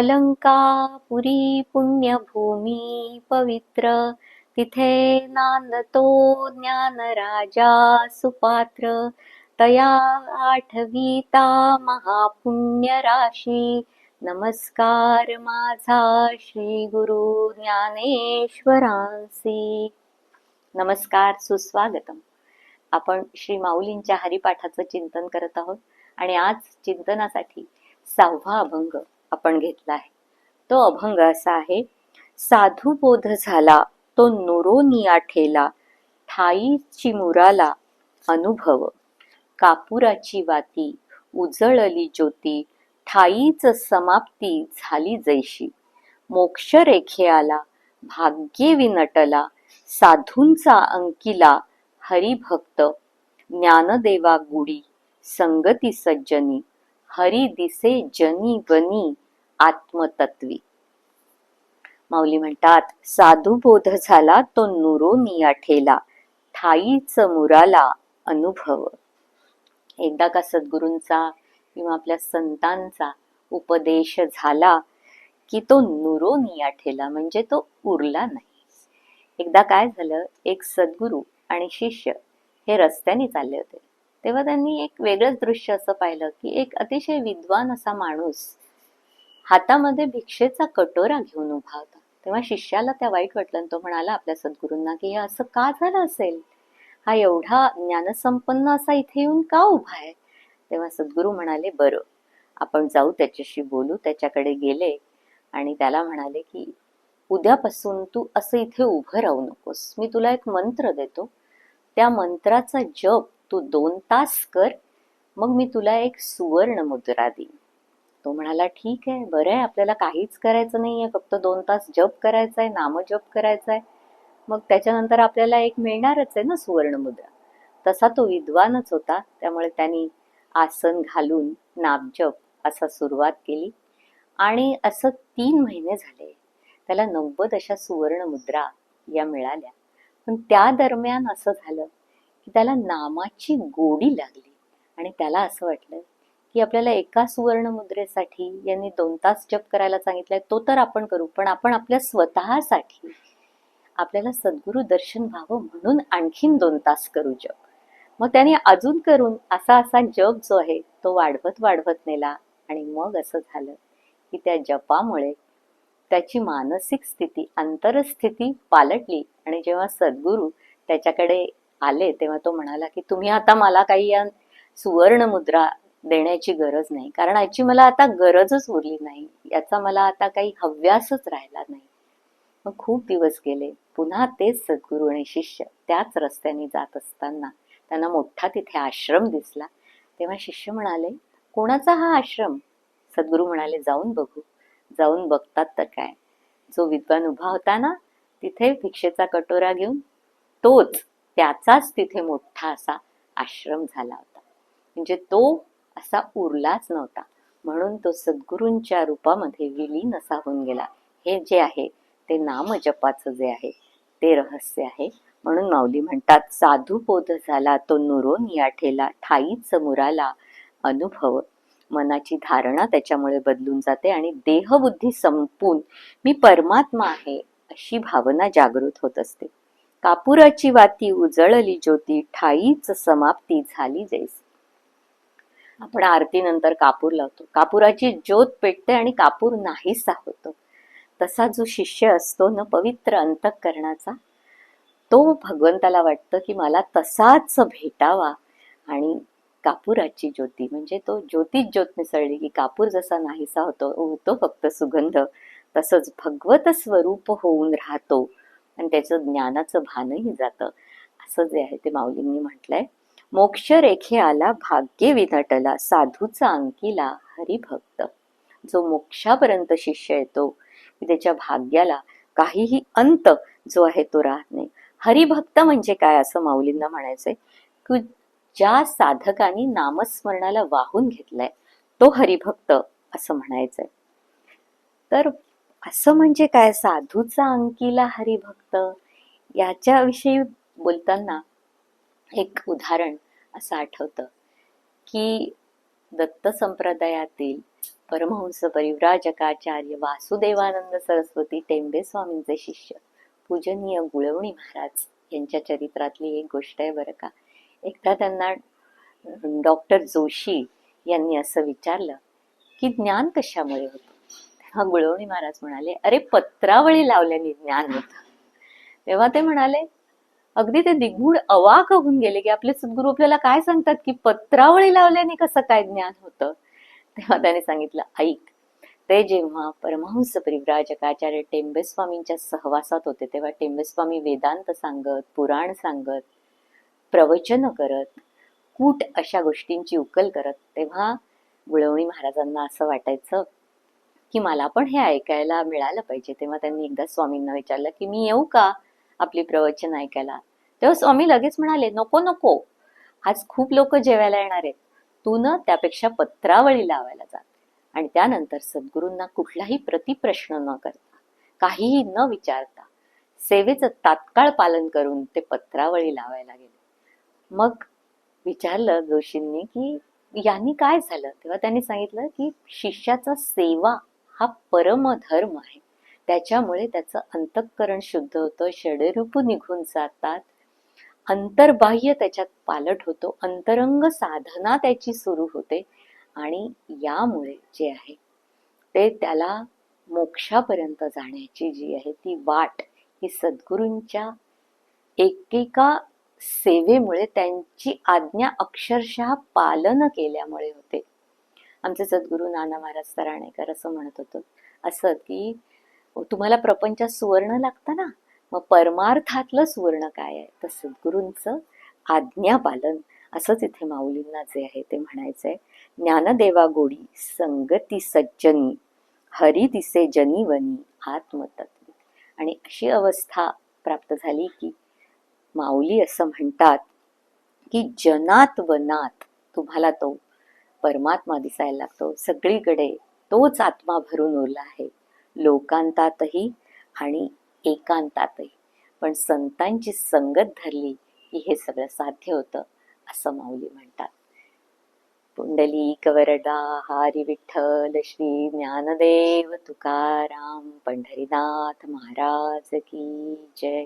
अलंकापुरी पुण्यभूमी पवित्र। तिथे नांदतो ज्ञानराजा सुपात्र। तया आठवीता महापुण्य राशी नमस्कार माझा श्री गुरु ज्ञानेश्वरांसी। नमस्कार सुस्वागतम। आपण श्री माऊलींच्या हरिपाठाचं चिंतन करत आहोत आणि आज चिंतनासाठी सहावा अभंग आपण घेतला आहे. तो अभंग असा आहे साधू बोध झाला तो नोरोनिया ठेला ठाई चिमुराला अनुभव. कापुराची वाती उजळली ज्योती ठाईच समाप्ती झाली जैशी. मोक्ष रेखे आला भाग्ये विनटला साधूंचा अंकिला हरिभक्त ज्ञानदेवा गुडी संगती सज्जनी हरी दिसे जनी वनी आत्मतत्वी. माऊली म्हणतात साधू बोध झाला तो नुरोनिया ठेला ठाईच मुराला अनुभव. एकदा का सद्गुरूंचा किंवा आपल्या संतांचा उपदेश झाला की तो नुरोनिया ठेला म्हणजे तो उरला नाही. एकदा काय झालं एक सद्गुरू आणि शिष्य हे रस्त्याने चालले होते. तेव्हा त्यांनी एक वेगळंच दृश्य असं पाहिलं की एक अतिशय विद्वान असा माणूस हातामध्ये भिक्षेचा कटोरा घेऊन उभा होता. तेव्हा शिष्याला त्या वाईट वाटलं तो म्हणाला आपल्या सद्गुरूंना की हे असं का झालं असेल? हा एवढा ज्ञानसंपन्न असा इथे येऊन का उभा आहे? तेव्हा सद्गुरू म्हणाले बरं आपण जाऊ त्याच्याशी बोलू त्याच्याकडे गेले आणि त्याला म्हणाले की उद्यापासून तू असं इथे उभं राहू नकोस. मी तुला एक मंत्र देतो. त्या मंत्राचा जप तू दोन तास कर मग मी तुला एक सुवर्ण मुद्रा देईन. तो म्हणाला ठीक आहे बरं आहे आपल्याला काहीच करायचं नाहीये फक्त दोन तास जप करायचा आहे नामजप करायचा आहे मग त्याच्यानंतर आपल्याला एक मिळणारच आहे ना सुवर्ण मुद्रा. तसा तो विद्वानच होता त्यामुळे त्यांनी आसन घालून नामजप असा सुरुवात केली. आणि असं तीन महिने झाले. त्याला नव्वद अशा सुवर्ण मुद्रा या मिळाल्या. पण त्या दरम्यान असं झालं त्याला नामाची गोडी लागली. आणि त्याला असं वाटलं की आपल्याला एका सुवर्ण मुद्रेसाठी यांनी दोन तास जप करायला सांगितलंय तो तर आपण करू पण आपण आपल्या स्वतःसाठी आपल्याला सद्गुरू दर्शन व्हावं म्हणून आणखीन दोन तास करू जप. मग त्याने अजून करून असा असा जप जो आहे तो वाढवत वाढवत नेला. आणि मग असं झालं की त्या जपामुळे त्याची मानसिक स्थिती अंतरस्थिती पालटली. आणि जेव्हा सद्गुरू त्याच्याकडे आले तेव्हा तो म्हणाला की तुम्ही आता मला काही या सुवर्ण मुद्रा देण्याची गरज नाही. कारण याची मला आता गरजच उरली नाही. याचा मला आता काही हव्यासच राहिला नाही. मग खूप दिवस गेले. पुन्हा तेच सद्गुरू आणि शिष्य त्याच रस्त्याने जात असताना त्यांना मोठा तिथे आश्रम दिसला. तेव्हा शिष्य म्हणाले कोणाचा हा आश्रम? सद्गुरू म्हणाले जाऊन बघू. जाऊन बघतात तर काय? जो विद्वान उभा होता ना तिथे भिक्षेचा कटोरा घेऊन तोच त्याचाच तिथे मोठा असा आश्रम झाला होता. म्हणजे तो असा उरलाच नव्हता. म्हणून तो सद्गुरूंच्या रूपामध्ये विलीन असा होऊन गेला. हे जे आहे ते नामजपाचं जे आहे ते रहस्य आहे. म्हणून माऊली म्हणतात साधू बोध झाला तो नुरोन या ठेला ठाईच मुराला अनुभव. मनाची धारणा त्याच्यामुळे बदलून जाते आणि देहबुद्धी संपून मी परमात्मा आहे अशी भावना जागृत होत असते. कापुराची वाती उजळली ज्योती ठाईच समाप्ती झाली जैस. आपण आरतीनंतर कापूर लावतो. कापुराची ज्योत पेटते आणि कापूर नाहीसा होतो. तसा जो शिष्य असतो ना पवित्र अंतःकरणाचा तो भगवंताला वाटतं की मला तसाच भेटावा आणि कापुराची ज्योती. म्हणजे तो ज्योतीच ज्योत मिसळली की कापूर जसा नाहीसा होतो होतो फक्त सुगंध तसंच भगवत स्वरूप होऊन राहतो. आणि त्याचं ज्ञानाचं भानही जातं. असं जे आहे ते माऊलींनी म्हटलंय. मोक्ष रेखे आला भाग्य विनटला साधूचा अंकिला हरिभक्त. जो मोक्षापर्यंत शिष्य येतो त्याच्या भाग्याला काहीही अंत जो आहे तो राहत नाही. हरिभक्त म्हणजे काय असं माऊलींना म्हणायचंय? की ज्या साधकांनी नामस्मरणाला वाहून घेतलंय तो हरिभक्त असं म्हणायचंय. तर असं म्हणजे काय? साधूचा अंकिला हरिभक्त. याच्याविषयी बोलताना एक उदाहरण असं आठवतं की दत्त संप्रदायातील परमहंस परिव्राजकाचार्य वासुदेवानंद सरस्वती टेंबे स्वामींचे शिष्य पूजनीय गुळवणी महाराज यांच्या चरित्रातली एक गोष्ट आहे बरं का. एकदा त्यांना डॉक्टर जोशी यांनी असं विचारलं की ज्ञान कशामुळे होतं? तेव्हा गुळवणी महाराज म्हणाले अरे पत्रावळी लावल्याने ज्ञान होतं. तेव्हा ते म्हणाले अगदी ते दिग्गूढ अवाक होऊन गेले की आपले सद्गुरू आपल्याला काय सांगतात की पत्रावळी लावल्याने कसं काय ज्ञान होतं? तेव्हा त्याने सांगितलं ऐक ते जेव्हा परमहंस परिव्राजकाचार्य टेंबेस्वामींच्या सहवासात होते तेव्हा टेंबेस्वामी वेदांत सांगत पुराण सांगत प्रवचन करत कूट अशा गोष्टींची उकल करत तेव्हा गुळवणी महाराजांना असं वाटायचं की मला पण हे ऐकायला मिळालं पाहिजे. तेव्हा त्यांनी एकदा स्वामींना विचारलं की मी येऊ का आपली प्रवचन ऐकायला? तेव्हा स्वामी लगेच म्हणाले नको नको. आज खूप लोक जेवायला येणार आहेत. तू न त्यापेक्षा पत्रावळी लावायला जा. आणि त्यानंतर सद्गुरूंना कुठलाही प्रतिप्रश्न न करता काहीही न विचारता सेवेचं तात्काळ पालन करून ते पत्रावळी लावायला गेले. मग विचारलं जोशींनी की यांनी काय झालं? तेव्हा त्यांनी सांगितलं की शिष्याचा सेवा हा परमधर्म आहे. त्याच्यामुळे त्याचं अंतःकरण शुद्ध होतं षडरूप निघून जातात. अंतर्बाह्य त्याच्यात पालट होतो अंतरंग साधना त्याची सुरू होते आणि यामुळे जे आहे ते त्याला मोक्षापर्यंत जाण्याची जी आहे ती वाट ही सद्गुरूंच्या एकेका सेवेमुळे त्यांची आज्ञा अक्षरशः पालन केल्यामुळे होते. आमचे सद्गुरू नाना महाराज सराणेकर असं म्हणत होतो. असं की तुम्हाला प्रपंचात सुवर्ण लागतं ना? मग परमार्थातलं सुवर्ण काय आहे? तर सद्गुरूंचं आज्ञापालन असंच इथे माऊलींना जे आहे ते म्हणायचं आहे ज्ञानदेवा गोडी संगती सज्जनी हरी दिसे जनीवनी आत्मतत्व. आणि अशी अवस्था प्राप्त झाली की माऊली असं म्हणतात की जनात वनात तुम्हाला तो परमात्मा दिसायला लागतो. सगळीकडे तोच आत्मा भरून उरला आहे. लोकांतातही आणि एकांतातही. पण संतांची संगत धरली की हे सगळं साध्य होतं असं माऊली म्हणतात. पुंडलिक कवरडा हारी विठ्ठल श्री ज्ञानदेव तुकाराम पंढरीनाथ महाराज की जय.